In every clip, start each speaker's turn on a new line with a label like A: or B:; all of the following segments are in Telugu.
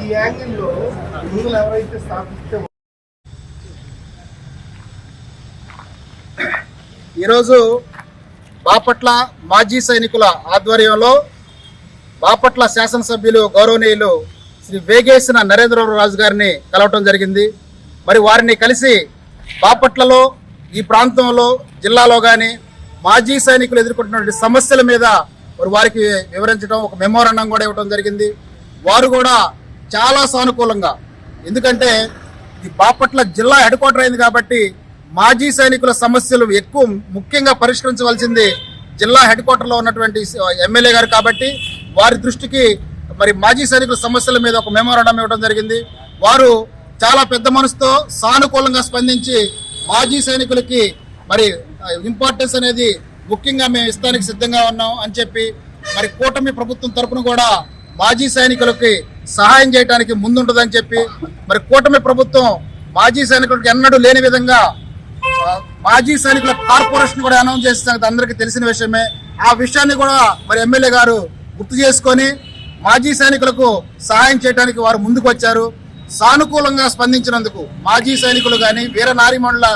A: ఈ యాంగిల్లో ఎవరైతే స్థాపిస్తే
B: ఈరోజు బాపట్ల మాజీ సైనికుల ఆధ్వర్యంలో బాపట్ల శాసనసభ్యులు గౌరవనీయులు శ్రీ వేగేసిన నరేంద్రరావు రాజు గారిని కలవటం జరిగింది. మరి వారిని కలిసి బాపట్లలో ఈ ప్రాంతంలో జిల్లాలో కానీ మాజీ సైనికులు ఎదుర్కొంటున్నటువంటి సమస్యల మీద మరి వారికి వివరించడం ఒక మెమోరాండం కూడా ఇవ్వడం జరిగింది. వారు కూడా చాలా సానుకూలంగా ఎందుకంటే ఇది బాపట్ల జిల్లా హెడ్ క్వార్టర్ అయింది కాబట్టి మాజీ సైనికుల సమస్యలు ఎక్కువ ముఖ్యంగా పరిష్కరించవలసింది జిల్లా హెడ్ క్వార్టర్లో ఉన్నటువంటి ఎమ్మెల్యే గారు కాబట్టి వారి దృష్టికి మరి మాజీ సైనికుల సమస్యల మీద ఒక మెమోరాండం ఇవ్వడం జరిగింది. వారు చాలా పెద్ద మనసుతో సానుకూలంగా స్పందించి మాజీ సైనికులకి మరి ఇంపార్టెన్స్ అనేది ముఖ్యంగా మేము ఇస్తానికి సిద్ధంగా ఉన్నాం అని చెప్పి మరి కూటమి ప్రభుత్వం తరపున కూడా మాజీ సైనికులకి సహాయం చేయడానికి ముందుంటుందని చెప్పి మరి కూటమి ప్రభుత్వం మాజీ సైనికులకు ఎన్నడూ లేని విధంగా మాజీ సైనికుల కార్పొరేషన్ కూడా అనౌన్స్ చేసిన అందరికీ తెలిసిన విషయమే. ఆ విషయాన్ని కూడా మరి ఎమ్మెల్యే గారు గుర్తు చేసుకొని మాజీ సైనికులకు సహాయం చేయడానికి వారు ముందుకు వచ్చారు సానుకూలంగా స్పందించినందుకు మాజీ సైనికులు కానీ వీర నారిమణుల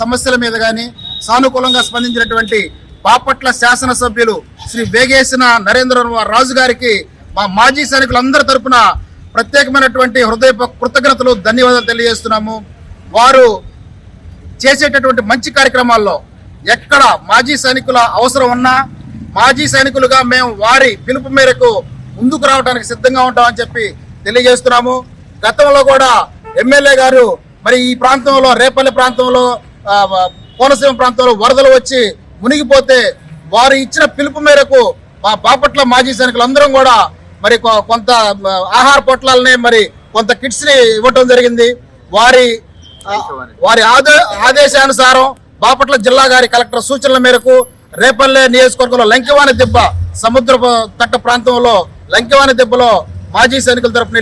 B: సమస్యల మీద కానీ సానుకూలంగా స్పందించినటువంటి బాపట్ల శాసనసభ్యులు శ్రీ వేగేసిన నరేంద్ర రాజు గారికి మా మాజీ సైనికులందరి తరపున ప్రత్యేకమైనటువంటి హృదయ కృతజ్ఞతలు ధన్యవాదాలు తెలియజేస్తున్నాము. వారు చేసేటటువంటి మంచి కార్యక్రమాల్లో ఎక్కడ మాజీ సైనికుల అవసరం ఉన్నా మాజీ సైనికులుగా మేము వారి పిలుపు మేరకు ముందుకు రావడానికి సిద్ధంగా ఉంటామని చెప్పి తెలియజేస్తున్నాము. గతంలో కూడా ఎమ్మెల్యే గారు మరి ఈ ప్రాంతంలో రేపల్లి ప్రాంతంలో కోనసీమ ప్రాంతంలో వరదలు వచ్చి మునిగిపోతే వారు ఇచ్చిన పిలుపు మేరకు మా బాపట్ల మాజీ సైనికులందరం కూడా మరి కొ- కొంత ఆహార పొట్లాలని మరి కొంత కిట్స్ని ఇవ్వటం జరిగింది. వారి వారి ఆదే ఆదేశానుసారం బాపట్ల జిల్లా గారి కలెక్టర్ సూచనల మేరకు రేపల్లె నియోజకవర్గంలో లంకివాణి దెబ్బ సముద్ర తట్ట ప్రాంతంలో లంకివాణి దెబ్బలో మాజీ సైనికుల తరఫున